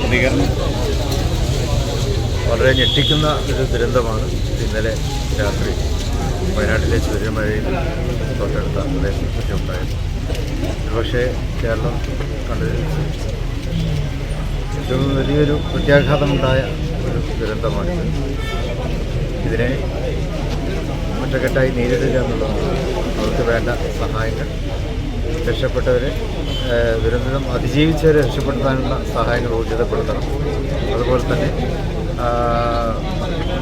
പ്രതികരണം വളരെ ഞെട്ടിക്കുന്ന ഒരു ദുരന്തമാണ് ഇന്നലെ രാത്രി വയനാട്ടിലെ ചുരമഴയിൽ തൊട്ടടുത്ത പ്രദേശത്തൊക്കെ ഉണ്ടായത് ഒരുപക്ഷെ കേരളം കണ്ടതിൽ ഏറ്റവും വലിയൊരു പ്രത്യാഘാതമുണ്ടായ ഒരു ദുരന്തമാണിത് ഇതിനെ ഒറ്റക്കെട്ടായി നേരിടുക എന്നുള്ളതാണ്. അവർക്ക് വേണ്ട സഹായങ്ങൾ. രക്ഷപ്പെട്ടവരെ ദുരന്തം അതിജീവിച്ചവരെ രക്ഷപ്പെടുത്താനുള്ള സഹായങ്ങൾ ഊർജിതപ്പെടുത്തണം അതുപോലെ തന്നെ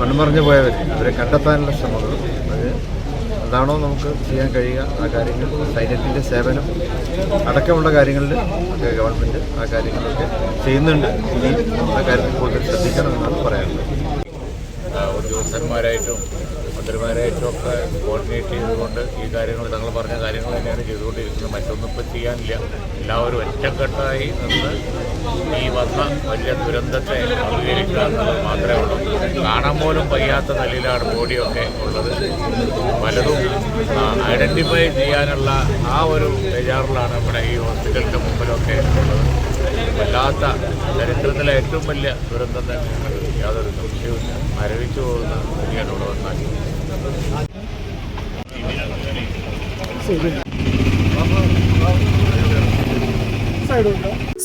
മൺമറഞ്ഞു പോയവർ അവരെ കണ്ടെത്താനുള്ള ശ്രമങ്ങൾ. അത് എന്താണോ നമുക്ക് ചെയ്യാൻ കഴിയുക? ആ കാര്യങ്ങൾ സൈന്യത്തിന്റെ സേവനം അടക്കമുള്ള കാര്യങ്ങളിൽ ഒക്കെ ഗവൺമെന്റ് ആ കാര്യങ്ങളൊക്കെ ചെയ്യുന്നുണ്ട്. ഇനി ആ കാര്യത്തിൽ കൂടുതൽ ശ്രദ്ധിക്കണം എന്നാണ് പറയാനുള്ളത്. ഉദ്യോഗസ്ഥന്മാരായിട്ടും മന്ത്രിമാരായിട്ടും ഒക്കെ കോർഡിനേറ്റ് ചെയ്തുകൊണ്ട് ഈ കാര്യങ്ങൾ തങ്ങൾ പറഞ്ഞ കാര്യങ്ങൾ തന്നെയാണ് ചെയ്തുകൊണ്ടിരിക്കുന്നത്. മറ്റൊന്നും ഇപ്പം ചെയ്യാനില്ല. എല്ലാവരും ഒറ്റക്കെട്ടായി നിന്ന് ഈ വന്ന വലിയ ദുരന്തത്തെ അംഗീകരിക്കുക എന്നുള്ളത് മാത്രമേ ഉള്ളൂ. കാണാൻ പോലും വയ്യാത്ത നിലയിലാണ് ബോഡിയൊക്കെ ഉള്ളത്. പലതും ഐഡന്റിഫൈ ചെയ്യാനുള്ള ആ ഒരു ബേജാറിലാണ് നമ്മുടെ ഈ ഹോസ്പിറ്റലിന്റെ മുമ്പിലൊക്കെ ഉള്ളത്. വല്ലാത്ത ചരിത്രത്തിലെ ഏറ്റവും വലിയ ദുരന്തം തന്നെയാണ് യാതൊരു സംശയവും മരവിച്ചു പോകുന്ന സ്ഥിതിയാണ് ഇവിടെ വന്നാൽ.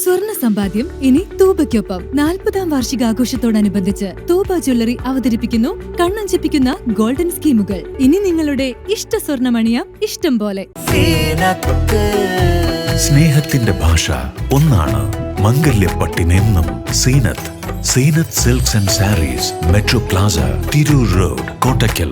സ്വർണ സമ്പാദ്യം ഇനി തൂബയ്ക്കൊപ്പം. നാൽപ്പതാം വാർഷികാഘോഷത്തോടനുബന്ധിച്ച് തൂബ ജ്വല്ലറി അവതരിപ്പിക്കുന്നു കണ്ണഞ്ചിപ്പിക്കുന്ന ഗോൾഡൻ സ്കീമുകൾ. ഇനി നിങ്ങളുടെ ഇഷ്ട സ്വർണമണിയാം ഇഷ്ടം പോലെ. സ്നേഹത്തിന്റെ ഭാഷ ഒന്നാണ് മംഗല്യപ്പട്ടിനെന്നും Zeenath. Zeenath silks and sarees metro plaza Tirur road Kottakkal.